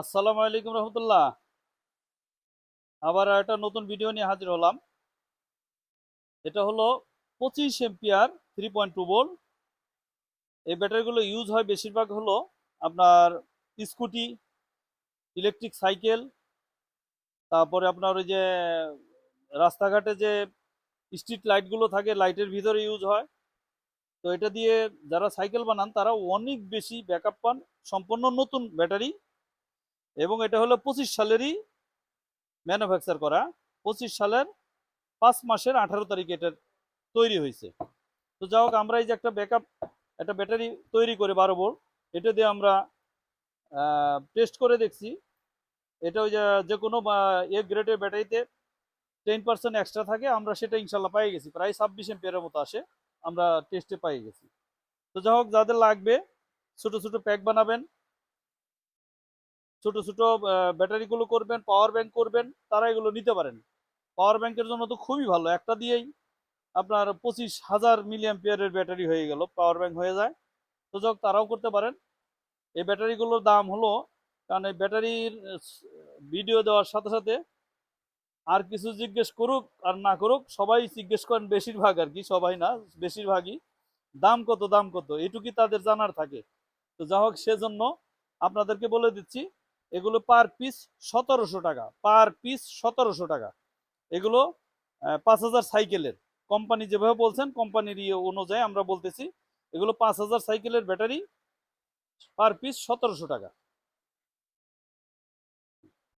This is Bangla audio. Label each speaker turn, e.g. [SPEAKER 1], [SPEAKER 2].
[SPEAKER 1] আসসালামু আলাইকুম রহমতুল্লাহ। আবার একটা নতুন ভিডিও নিয়ে হাজির হলাম। এটা হলো পঁচিশ ampere three point two volt এই ব্যাটারিগুলো ইউজ হয় বেশিরভাগ হলো আপনার স্কুটি ইলেকট্রিক সাইকেল তারপরে আপনার ওই যে রাস্তাঘাটে যে স্ট্রিট লাইটগুলো থাকে লাইটের ভিতরে ইউজ হয়। তো এটা দিয়ে যারা সাইকেল বানান, তারা অনেক বেশি ব্যাকআপ পান। সম্পূর্ণ নতুন ব্যাটারি। এবং এটা হলো পঁচিশ সালেরই ম্যানুফ্যাকচার করা। পঁচিশ সালের পাঁচ মাসের আঠারো তারিখে এটা তৈরি হয়েছে। তো যাই হোক, আমরা এই যে একটা ব্যাকআপ একটা ব্যাটারি তৈরি করে বারো বোর এটা দিয়ে আমরা টেস্ট করে দেখছি। এটা ওই যে যে কোনো এ গ্রেডের ব্যাটারিতে টেন পার্সেন্ট এক্সট্রা থাকে, আমরা সেটা ইনশাল্লাহ পাই গেছি। প্রায় ছাব্বিশ এম্পিয়ারের মতো আসে, আমরা টেস্টে পাই গেছি। তো যাই হোক, যাদের লাগবে, ছোট ছোট প্যাক বানাবেন। ছোট ছোট ব্যাটারিগুলো করবেন পাওয়ার ব্যাংক করবেন, তারা এগুলো নিতে পারেন। পাওয়ার ব্যাংকের জন্য তো খুবই ভালো। একটা দিয়েই আপনার পঁচিশ হাজার মিলিয়াম পেয়ারের ব্যাটারি হয়ে গেল পাওয়ার ব্যাংক হয়ে যায়। তো তারাও করতে পারেন। এই ব্যাটারিগুলোর দাম হলো, কারণ এই ব্যাটারির ভিডিও দেওয়ার সাথে সাথে আর কিছু জিজ্ঞেস করুক আর না করুক, সবাই জিজ্ঞেস করেন বেশিরভাগ আর কি, সবাই না, বেশিরভাগই। দাম কত দাম কত, এটুকুই তাদের জানার থাকে। তো যা হোক, সেজন্য আপনাদেরকে বলে দিচ্ছি এগুলো পার পিস সতেরোশো টাকা পার পিস সতেরোশো টাকা। এগুলো পাঁচ হাজার সাইকেলের। কোম্পানি যেভাবে বলছেন কোম্পানির ইয়ে অনুযায়ী আমরা বলতেছি, এগুলো পাঁচ হাজার সাইকেলের ব্যাটারি পার পিস সতেরোশো টাকা।